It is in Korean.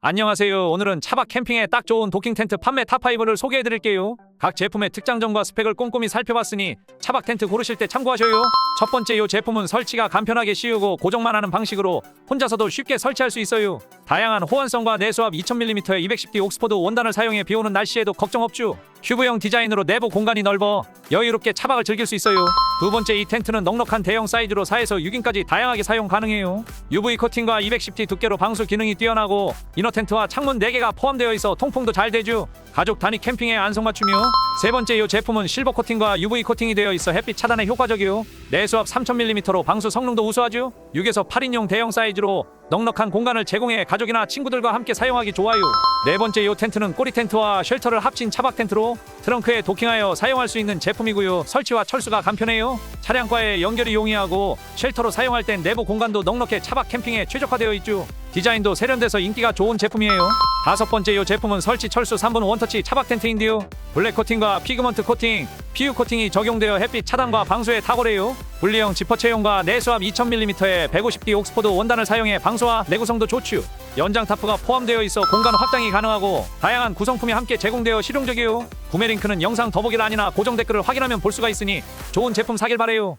안녕하세요. 오늘은 차박 캠핑에 딱 좋은 도킹 텐트 판매 탑5를 소개해 드릴게요. 각 제품의 특장점과 스펙을 꼼꼼히 살펴봤으니 차박 텐트 고르실 때 참고하셔요. 첫 번째 이 제품은 설치가 간편하게 쉬우고 고정만 하는 방식으로 혼자서도 쉽게 설치할 수 있어요. 다양한 호환성과 내수압 2000mm의 210D 옥스포드 원단을 사용해 비오는 날씨에도 걱정 없죠. 큐브형 디자인으로 내부 공간이 넓어 여유롭게 차박을 즐길 수 있어요. 두 번째 이 텐트는 넉넉한 대형 사이즈로 4에서 6인까지 다양하게 사용 가능해요. UV 코팅과 210T 두께로 방수 기능이 뛰어나고 이너 텐트와 창문 4개가 포함되어 있어 통풍도 잘 되죠. 가족 단위 캠핑에 안성맞춤이요. 세 번째 이 제품은 실버 코팅과 UV 코팅이 되어 있어 햇빛 차단에 효과적이요. 내수압 3000mm로 방수 성능도 우수하죠. 6에서 8인용 대형 사이즈로 넉넉한 공간을 제공해 가족이나 친구들과 함께 사용하기 좋아요. 네 번째 이 텐트는 꼬리 텐트와 쉘터를 합친 차박 텐트로 트렁크에 도킹하여 사용할 수 있는 제품이고요. 설치와 철수가 간편해요. 차량과의 연결이 용이하고 쉘터로 사용할 땐 내부 공간도 넉넉해 차박 캠핑에 최적화되어 있죠. 디자인도 세련돼서 인기가 좋은 제품이에요. 다섯 번째 이 제품은 설치 철수 3분 원터치 차박 텐트인데요. 블랙 코팅과 피그먼트 코팅, PU 코팅이 적용되어 햇빛 차단과 방수에 탁월해요. 분리형 지퍼 채용과 내수압 2000mm의 150D 옥스포드 원단을 사용해 방수와 내구성도 좋죠. 연장 타프가 포함되어 있어 공간 확장이 가능하고 다양한 구성품이 함께 제공되어 실용적이에요. 구매 링크는 영상 더보기란이나 고정 댓글을 확인하면 볼 수가 있으니 좋은 제품 사길 바래요.